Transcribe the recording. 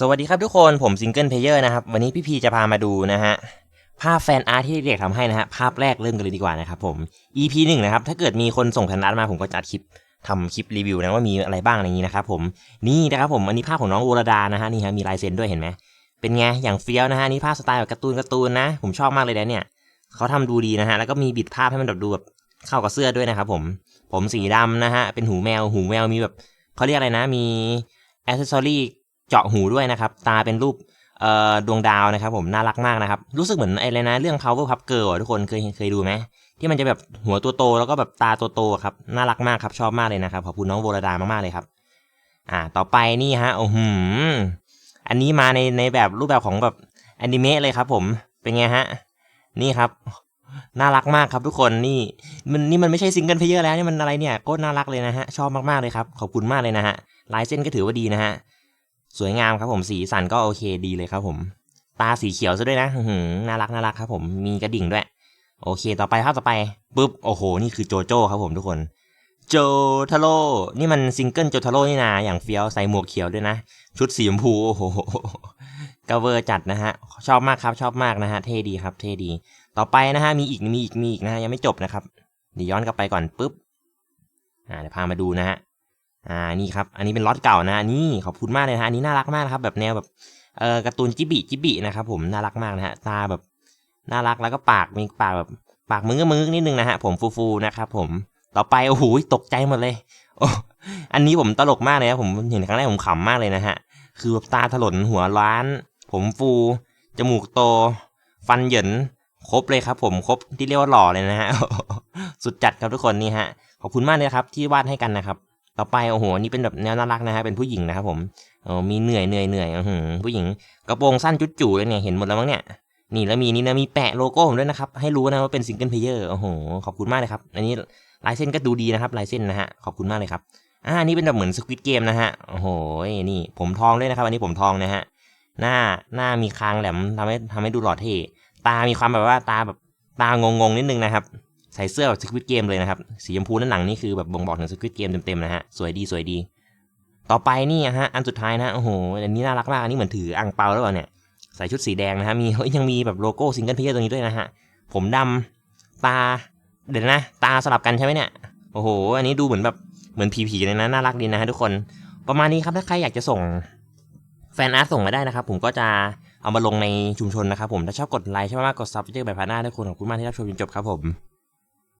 สวัสดีครับทุกคนผมซิงเกิลเพลเยอร์นะครับ วันนี้พี่พีจะพามาดูนะฮะ ภาพแฟนอาร์ตที่เด็กทำให้นะฮะ ภาพแรกเริ่มกันเลยดีกว่านะครับผม EP หนึ่งนะครับ ถ้าเกิดมีคนส่งแฟนอาร์ตมาผมก็จัดคลิปทำคลิปรีวิวนะว่ามีอะไรบ้างอะไรอย่างนี้นะครับผมนี่นะครับผมอันนี้ภาพของน้องโวรดานะฮะนี่ฮะมีลายเซ็นด้วยเห็นไหมเป็นไงอย่างเฟี้ยวนะฮะนี่ภาพสไตล์แบบการ์ตูนการ์ตูนนะ ผมชอบมากเลยนะเนี่ยเขาทำดูดีนะฮะแล้วก็มีบิดภาพให้มันแบบดูแบบเข้ากับเสื้อด้วยนะครับผมผมสีดำนะฮะเป็นหูแมวหูแมวมีแบบเขาเรียกอะไรนะมีอ c เซสซอรี่เจาะหูด้วยนะครับ ตาเป็นรูปดวงดาวนะครับ ผมน่ารักมากนะครับ รู้สึกเหมือนไอ้อะไรนะเรื่อง power pup girl ทุกคนเคยเคยดูไหมที่มันจะแบบหัวตัวโตแล้วก็แบบตาตัวโตครับน่ารักมากครับชอบมากเลยนะครับขอบคุณน้องโวรดามากๆเลยครับอ่าต่อไปนี่ฮะโอ้โหออันนี้มาในในแบบรูปแบบของแบบอนิเมะเลยครับ ผมเป็นไงฮะนี่ครับน่ารักมากครับทุกคนนี่มันนี่มันไม่ใช่ซิงเกิลเพลเยอร์แล้วนี่มันอะไรเนี่ยโคตรน่ารักเลยนะฮะชอบมากๆเลยครับขอบคุณมากเลยนะฮะลายเส้นก็ถือว่าดีนะฮะ สวยงามครับผมสีสันก็โอเคดีเลยครับผม ตาสีเขียวซะด้วยนะหืน่ารักน่ารักครับผมมีกระดิ่งด้วย โอเค ต่อไปภาพต่อไปปุ๊บโอ้โห นี่คือโจโจ้ครับผมทุกคนโจทาโร่นี่มันซิงเกิลโจทาโร่นี่นาอย่างเฟี้ยวใส่หมวกเขียวด้วยนะ ชุดสีชมพูโอ้โหกเวอร์จัดนะฮะ ชอบมากครับชอบมากนะฮะ เท่ดีครับเท่ดี ต่อไปนะฮะ มีอีกมีอีกมีอีกนะฮะ ยังไม่จบนะครับ เดี๋ยวย้อนกลับไปก่อนปุ๊บ อ่าเดี๋ยวพามาดูนะฮะ อ่านี่ครับ อันนี้เป็นล็อตเก่านะนี่ขอบคุณมากเลยนะฮะอันนี้น่ารักมากนะครับ แบบแนวแบบเอ่อการ์ตูนจิบิจิบินะครับผมน่ารักมากนะฮะตาแบบน่ารักแล้วก็ปากมีปากแบบปากมึงก็มึงนิดนึงนะฮะผมฟูๆนะครับผมต่อไปโอ้โหตกใจหมดเลยโอ้อันนี้ผมตลกมากเลยนะผมเห็นครั้งแรกผมขำมากเลยนะฮะคือแบบตาถลนหัวล้าน ผมฟูจมูกโต ฟันเหยินครบเลยครับ ผมครบที่เรียกว่าหล่อเลยนะฮะสุดจัดครับทุกคนนี่ฮะขอบคุณมากเลยครับ ที่วาดให้กันนะครับ ต่อไปโอ้โหนี่เป็นแบบแนวน่ารักนะฮะเป็นผู้หญิงนะครับผมเออมีเหนื่อยเหนื่อยเหนื่อยอื้อหือผู้หญิงกระโปรงสั้นจุดจู่เลยเนี่ยเห็นหมดแล้วมั้งเนี่ยนี่แล้วมีนี่นะมีแปะโลโก้ผมด้วยนะครับให้รู้นะว่าเป็นซิงเกิลเพลเยอร์โอ้โหขอบคุณมากเลยครับอันนี้ลายเส้นก็ดูดีนะครับลายเส้นนะฮะขอบคุณมากเลยครับอ่านี่เป็นแบบเหมือนสควิตเกมนะฮะโอ้โหนี่ผมทองด้วยนะครับอันนี้ผมทองนะฮะหน้าหน้ามีคางแหลมทำให้ทำให้ดูหล่อเท่ตามีความแบบว่าตาแบบตางงๆนิดนึงนะครับ ใส่เสื้อแบบสควิตเกมเลยนะครับ สีชมพูด้านหลังนี่คือแบบบ่งบอกถึงสควิตเกมเต็มๆนะฮะ สวยดีสวยดี ต่อไปนี่ฮะ อันสุดท้ายนะ โอ้โห อันนี้น่ารักมาก อันนี้เหมือนถืออ่างเปาแล้วเปล่าเนี่ย ใส่ชุดสีแดงนะฮะ มียังมีแบบโลโก้ซิงเกิลเพลเยอร์ตรงนี้ด้วยนะฮะ ผมดำตา เดี๋ยวนะ ตาสลับกันใช่ไหมเนี่ย โอ้โห อันนี้ดูเหมือนแบบ เหมือนผีๆเลยนะ น่ารักดีนะฮะทุกคน ประมาณนี้ครับ ถ้าใครอยากจะส่งแฟนอาร์ตส่งมาได้นะครับ ผมก็จะเอามาลงในชุมชนนะครับผม ถ้าชอบกดไลค์ใช่ไหมกดซับเจอแบบพาน้าทุกคนขอบคุณมากที่รับชมจนจบครับผม